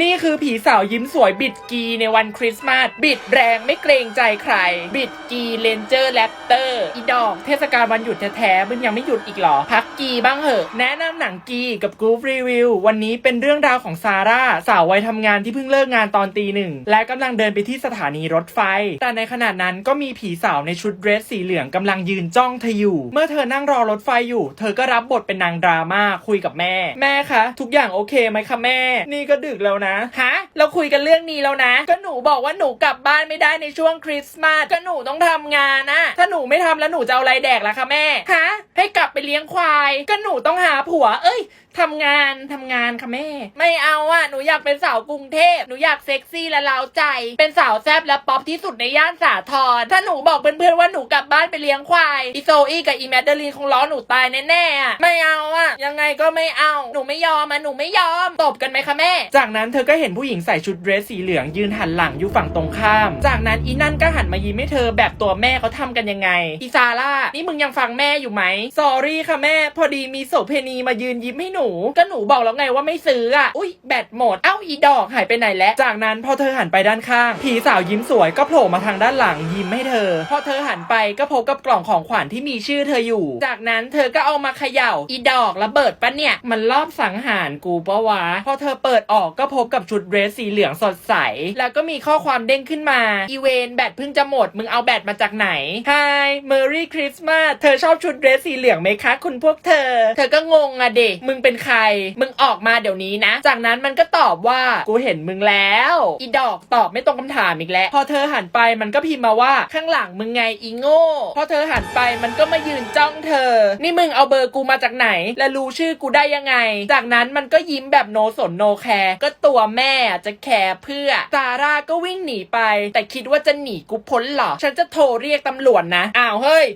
นี่คือผีสาวยิ้มสวยบิดกีในวันคริสต์มาสบิดแรงไม่เกรงใจใคร บิดกีเลนเจอร์แรปเตอร์อีดอกเทศกาลวันหยุดแท้ๆมึงยังไม่หยุดอีกหรอ พักกีบ้างเหอะ แนะนำหนังกีกับก o ูฟรีวิววันนี้เป็นเรื่องราวของซาร่าสาววัยทำงานที่เพิ่งเลิกงานตอนตีหนึ่งและกำลังเดินไปที่สถานีรถไฟ แต่ในขณะนั้นก็มีผีสาวในชุดเดรสสีเหลืองกำลังยืนจ้องเธออยู่ เมื่อเธอนั่งรอรถไฟอยู่ เธอก็รับบทเป็นนางดราม่าคุยกับแม่ แม่คะทุกอย่างโอเคไหมคะแม่ นี่ก็ดึกแล้วนะฮะเราคุยกันเรื่องนี้แล้วนะ ก็หนูบอกว่าหนูกลับบ้านไม่ได้ในช่วงคริสต์มาสก็หนูต้องทำงานนะถ้าหนูไม่ทำแล้วหนูจะเอาอะไรแดกล่ะคะแม่ฮะให้กลับไปเลี้ยงควาย ก็หนูต้องหาผัว เอ้ยทำงานทำงานค่ะแม่ ไม่เอาอะหนูอยากเป็นสาวกรุงเทพหนูอยากเซ็กซี่และเล้าใจ เป็นสาวแซบและป๊อปที่สุดในย่านสาทรถ้าหนูบอกเพื่อนๆว่าหนูกลับบ้านไปเลี้ยงควายอีโซอี้กับอีแมดเดลีนคงล้อหนูตายแน่ๆอะไม่เอาอะยังไงก็ไม่เอา หนูไม่ยอมอะหนูไม่ยอมตบกันไหมคะแม่ จากนั้นเธอก็เห็นผู้หญิงใส่ชุดเดรสสีเหลืองยืนหันหลังอยู่ฝั่งตรงข้าม จากนั้นอีนั่นก็หันมายิ้มให้เธอแบบตัวแม่เขาทำกันยังไงอีซาร่านี่มึงยังฟังแม่อยู่ไหมสอรี่ค่ะแม่ พอดีมีโสเพณีมายืนยิ้มให้หนูก็หนูบอกแล้วไงว่าไม่ซื้ออะอุ้ยแบตหมดเอ้าอีดอกหายไปไหนแล้วจากนั้นพอเธอหันไปด้านข้าง ผีสาวยิ้มสวยก็โผล่มาทางด้านหลังยิ้มให้เธอ พอเธอหันไปก็พบกับกล่องของขวัญที่มีชื่อเธออยู่ จากนั้นเธอก็เอามาเขย่า อีดอกระเบิดปะเนี่ย มันรอบสังหารกูปะวะ พอเธอเปิดออกก็พบกับชุดเดรสสีเหลืองสดใส แล้วก็มีข้อความเด้งขึ้นมา อีเวนแบตเพิ่งจะหมด มึงเอาแบตมาจากไหน Hi Merry Christmas เธอชอบชุดเดรสสีเหลืองไหมคะ คุณพวกเธอ เธอก็งงอะเดมึงเป็นใคร มึงออกมาเดี๋ยวนี้นะ จากนั้นมันก็ตอบว่ากูเห็นมึงแล้ว อีดอกตอบไม่ตรงคำถามอีกแล้ว พอเธอหันไปมันก็พิมพ์มาว่าข้างหลังมึงไงอีโง่ พอเธอหันไปมันก็มายืนจ้องเธอ นี่มึงเอาเบอร์กูมาจากไหน และรู้ชื่อกูได้ยังไง จากนั้นมันก็ยิ้มแบบโนสนโนแคร์ก็ตัวแม่จะแคร์เพื่อซาร่าก็วิ่งหนีไป แต่คิดว่าจะหนีกูพ้นหรอ ฉันจะโทรเรียกตำรวจนะ อ้าวเฮ้ย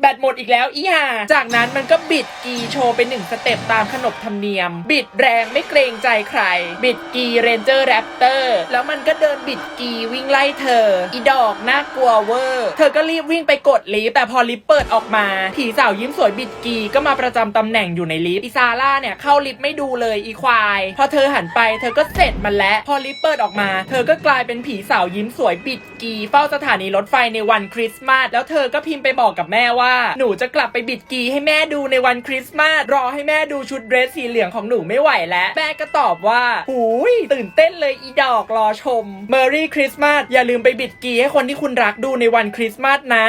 แบตหมดอีกแล้วอีห่าจากนั้นมันก็บิดกีโชว์ไปหนึ่งสเต็ปตามขนบธรรมเนียม บิดแรงไม่เกรงใจใคร บิดกีเรนเจอร์แรปเตอร์แล้วมันก็เดินบิดกีวิ่งไล่เธอ อีดอกน่ากลัวเวอร์ เธอก็รีบวิ่งไปกดลิฟต์แต่พอลิฟต์เปิดออกมา ผีสาวยิ้มสวยบิดกีก็มาประจำตำแหน่งอยู่ในลิฟต์อีซาร่าเนี่ยเข้าลิฟต์ไม่ดูเลยอีควาย พอเธอหันไปเธอก็เสร็จมันแล้วพอลิฟต์เปิดออกมา เธอก็กลายเป็นผีสาวยิ้มสวยบิดกี เฝ้าสถานีรถไฟในวันคริสต์มาสแล้วเธอก็พิมพ์ไปบอกกับแม่ว่าหนูจะกลับไปบิดกีให้แม่ดูในวันคริสต์มาสรอให้แม่ดูชุดเดรสสีเหลืองของหนูไม่ไหวแล้ว แม่ก็ตอบว่าหูยตื่นเต้นเลยอีดอกรอชมเมอรี่คริสต์มาสอย่าลืมไปบิดกีให้คนที่คุณรักดูในวันคริสต์มาสนะ